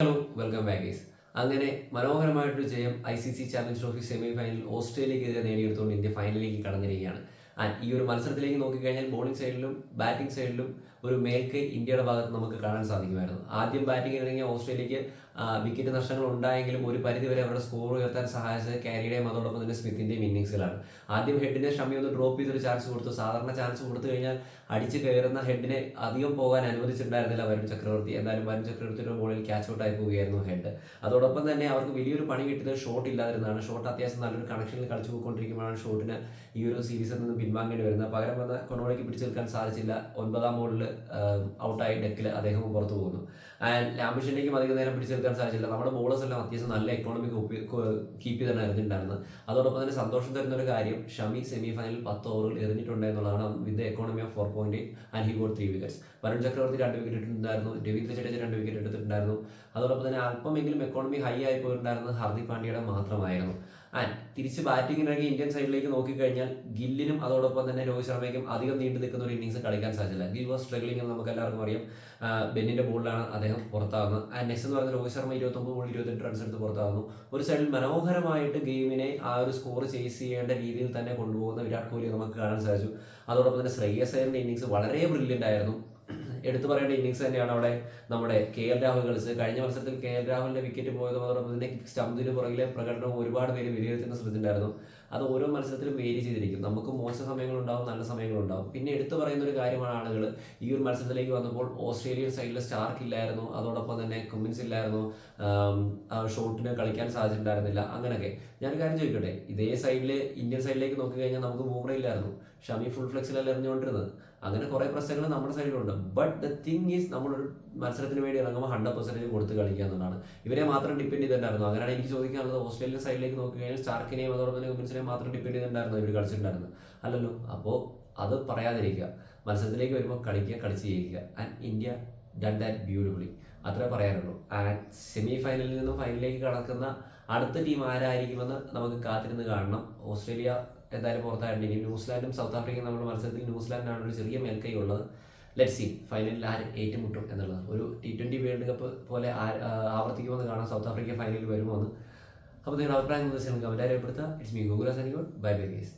Hello welcome back അങ്ങനെ മനോഹരമായിട്ടൊരു ജയം I C C champions trophy semi final ഓസ്ട്രേലിയക്കെതിരെ നേടിയെടുത്തുകൊണ്ട് ഇന്ത്യ ഫൈനലിലേക്ക് കടന്നിരിക്കുകയാണ്. ആൻഡ് ഈ ഒരു മത്സരത്തിലേക്ക് നോക്കിക്കഴിഞ്ഞാൽ ബോളിംഗ് സൈഡിലും ബാറ്റിംഗ് സൈഡിലും ഒരു മേൽക്കൈ ഇന്ത്യയുടെ ഭാഗത്ത് നമുക്ക് കാണാൻ സാധിക്കുമായിരുന്നു. ആദ്യം ബാറ്റിംഗ് ഇറങ്ങിയ ഓസ്ട്രേലിയക്ക് വിക്കറ്റ് നഷ്ടങ്ങൾ ഉണ്ടായെങ്കിലും ഒരു പരിധിവരെ അവരുടെ സ്കോർ ഉയർത്താൻ സഹായിച്ചത് കാരിയുടെയും അതോടൊപ്പം തന്നെ സ്മിത്തിന്റെയും ഇന്നിങ്സിലാണ് ആദ്യം ഹെഡിനെ ഷമി ഒന്ന് ഡ്രോപ്പ് ചെയ്തൊരു ചാൻസ് കൊടുത്തു. സാധാരണ ചാൻസ് കൊടുത്തു കഴിഞ്ഞാൽ അടിച്ച് കയറുന്ന ഹെഡിനെ അധികം പോകാൻ അനുവദിച്ചിട്ടുണ്ടായിരുന്നില്ല വരുൺ ചക്രവർത്തി. എന്തായാലും വരുൺ ചക്രവർത്തിയുടെ ബോളിൽ ക്യാച്ച് ഔട്ട് ആയി പോവുകയായിരുന്നു ഹെഡ് അതോടൊപ്പം തന്നെ അവർക്ക് വലിയൊരു പണി കിട്ടിയത് ഷോട്ട് ഇല്ലാതിരുന്നതാണ്. ഷോട്ട് അത്യാവശ്യം നല്ലൊരു കണക്ഷനിൽ കളിച്ചു പോയിക്കൊണ്ടിരിക്കുമ്പോഴാണ് ഷോട്ടിന് ഈ ഒരു സീരീസിൽ നിന്ന് പിൻവാങ്ങേണ്ടി വരുന്നത്. പകരം വന്ന കൊണോളിക്ക് പിടിച്ചു നിൽക്കാൻ സാധിച്ചില്ല. ഒൻപതാം ബോളിൽ ഔട്ടായി ഡെക്കിൽ അദ്ദേഹം പുറത്തു പോകുന്നു. ലാംബിഷനിലേക്കും അധികം നേരം പിടിച്ചു നിൽക്കാൻ സാധിച്ചില്ല. നമ്മുടെ ബോളേഴ്സ് എല്ലാം അത്യാവശ്യം നല്ല എക്കോണമി കീപ്പ് ചെയ്താണ് എറിഞ്ഞിട്ടുണ്ടായിരുന്നത് അതോടൊപ്പം തന്നെ സന്തോഷം തരുന്ന ഒരു കാര്യം ഷമി സെമി ഫൈനലിൽ പത്ത് ഓവറുകൾ എറിഞ്ഞിട്ടുണ്ട് എന്നുള്ളതാണ് with economy of four point and he got three wickets Varun Chakravarthy രണ്ട് വിക്കറ്റ് ഇട്ടിട്ടുണ്ടായിരുന്നു. രവീന്ദ്ര ജഡേജ രണ്ട് വിക്കറ്റ് എടുത്തിട്ടുണ്ടായിരുന്നു അതോടൊപ്പം തന്നെ അല്പമെങ്കിലും എക്കോണമി ഹൈ ആയി പോയിട്ടുണ്ടായിരുന്നത് ഹർദിക് പാണ്ഡ്യയുടെ മാത്രമായിരുന്നു. ആൻഡ് തിരിച്ച് ബാറ്റിങ്ങിനൊക്കെ ഇന്ത്യൻ സൈഡിലേക്ക് നോക്കിക്കഴിഞ്ഞാൽ ഗില്ലിനും അതോടൊപ്പം തന്നെ രോഹിത് ശർമ്മയ്ക്കും അധികം നീണ്ടു നിൽക്കുന്ന ഒരു ഇന്നിങ്സ് കളിക്കാൻ സാധിച്ചില്ല ഗിൽ വാസ് സ്ട്രഗ്ലിംഗ് എന്ന് നമുക്ക് എല്ലാവർക്കും അറിയാം. ബെന്നിന്റെ ബോളിലാണ് അദ്ദേഹം പുറത്താകുന്നത് ആൻഡ് നെക്സ്റ്റ് എന്ന് പറയുന്നത് രോഹിത് ശർമ്മ ഇരുപത്തൊമ്പത് ബോൾ ഇരുപത്തെട്ട് റൺസ് എടുത്ത് പുറത്താകുന്നു ഒരു സൈഡിൽ മനോഹരമായിട്ട് ഗെയിമിനെ ആ ഒരു സ്കോർ ചേസ് ചെയ്യേണ്ട രീതിയിൽ തന്നെ കൊണ്ടുപോകുന്ന വിരാട് കോഹ്ലി നമുക്ക് കാണാൻ സാധിച്ചു. അതോടൊപ്പം തന്നെ ശ്രേയസ് അയ്യറിന്റെ ഇന്നിങ്സ് വളരെ ബ്രില്യന്റ് ആയിരുന്നു. എടുത്തു പറയേണ്ട ഇന്നിങ്സ് തന്നെയാണ് അവിടെ നമ്മുടെ കെ എൽ രാഹുൽ കളിച്ചത്. കഴിഞ്ഞ മത്സരത്തിൽ കെ എൽ രാഹുലിന്റെ വിക്കറ്റ് പോയതോടൊപ്പം തന്നെ സ്റ്റംപിന് പുറകിലെ പ്രകടനം ഒരുപാട് പേര് വിലയിരുത്തുന്ന ശ്രദ്ധിച്ചിട്ടുണ്ടായിരുന്നു അത് ഓരോ മത്സരത്തിലും വേരി ചെയ്തിരിക്കും. നമുക്ക് മോശം സമയങ്ങളുണ്ടാവും നല്ല സമയങ്ങളുണ്ടാവും. പിന്നെ എടുത്തു പറയുന്ന ഒരു കാര്യമാണ് ആളുകൾ ഈ ഒരു മത്സരത്തിലേക്ക് വന്നപ്പോൾ ഓസ്ട്രേലിയൻ സൈഡിൽ സ്റ്റാർക്ക് ഇല്ലായിരുന്നു. അതോടൊപ്പം തന്നെ കുമ്മിൻസ് ഇല്ലായിരുന്നു. ഷോട്ടിന് കളിക്കാൻ സാധിച്ചിട്ടുണ്ടായിരുന്നില്ല അങ്ങനെയൊക്കെ. ഞാൻ കാര്യം ചോദിക്കട്ടെ? ഇതേ സൈഡിൽ ഇന്ത്യൻ സൈഡിലേക്ക് നോക്കി കഴിഞ്ഞാൽ നമുക്ക് ബൂമറ ഇല്ലായിരുന്നു. ഷമി ഫുൾ ഫ്ലെക്സിലല്ല എറിഞ്ഞുകൊണ്ടിരുന്നത്? അങ്ങനെ കുറെ പ്രശ്നങ്ങൾ നമ്മുടെ സൈഡിലുണ്ട്. ബട്ട് ദ തിങ് ഈസ് നമ്മളൊരു മത്സരത്തിന് വേണ്ടി ഇറങ്ങുമ്പോൾ ഹൺഡ്രഡ് പെർസെന്റേജ് കൊടുത്ത് കളിക്കുക എന്നുള്ളതാണ്. ഇവരെ മാത്രം ഡിപ്പെൻഡ് ചെയ്തിട്ടുണ്ടായിരുന്നു. അങ്ങനെയാണ് എനിക്ക് ചോദിക്കാനുള്ളത്. ഓസ്ട്രേലിയൻ സൈഡിലേക്ക് നോക്കുകയാണെങ്കിൽ സ്റ്റാർക്കിനെയും അതോടൊപ്പം തന്നെ കുമിൻസിനെയും മാത്രം ഡിപ്പെൻഡ് ചെയ്തിട്ടുണ്ടായിരുന്നു ഇവർ കളിച്ചിട്ടുണ്ടായിരുന്നു അല്ലല്ലോ. അപ്പോൾ അത് പറയാതിരിക്കുക. മത്സരത്തിലേക്ക് വരുമ്പോൾ കളിക്കുക കളിച്ച് ജയിക്കുക. And India done that beautifully അത്രേ പറയാനുള്ളൂ. ആൻഡ് സെമി ഫൈനലിൽ നിന്നും ഫൈനലിലേക്ക് കടക്കുന്ന അടുത്ത ടീം ആരായിരിക്കുമെന്ന് നമുക്ക് കാത്തിരുന്ന് കാണണം. ഓസ്ട്രേലിയ എന്തായാലും ഇനി ന്യൂസിലാൻഡും സൗത്ത് ആഫ്രിക്കയും നമ്മുടെ മത്സരത്തിൽ ന്യൂസിലാൻഡാണ് ഒരു ചെറിയ മേൽക്കൈ ഉള്ളത്. ലെറ്റ് സി ഫൈനലിൽ ആര് ഏറ്റുമുട്ടും എന്നുള്ളത്. ഒരു ടി ട്വന്റി വേൾഡ് കപ്പ് പോലെ ആവർത്തിക്കുമെന്ന് കാണാം. സൗത്ത് ആഫ്രിക്ക ഫൈനലിൽ വരുമോ എന്ന്. അപ്പോൾ നിങ്ങളുടെ അഭിപ്രായം നിർദ്ദേശങ്ങൾ കമന്റ് രേഖപ്പെടുത്തുക. ഇറ്റ്സ് മീ ഗൂഗിൾ സനിഗോൾ ബൈ ബൈ ഗേസ്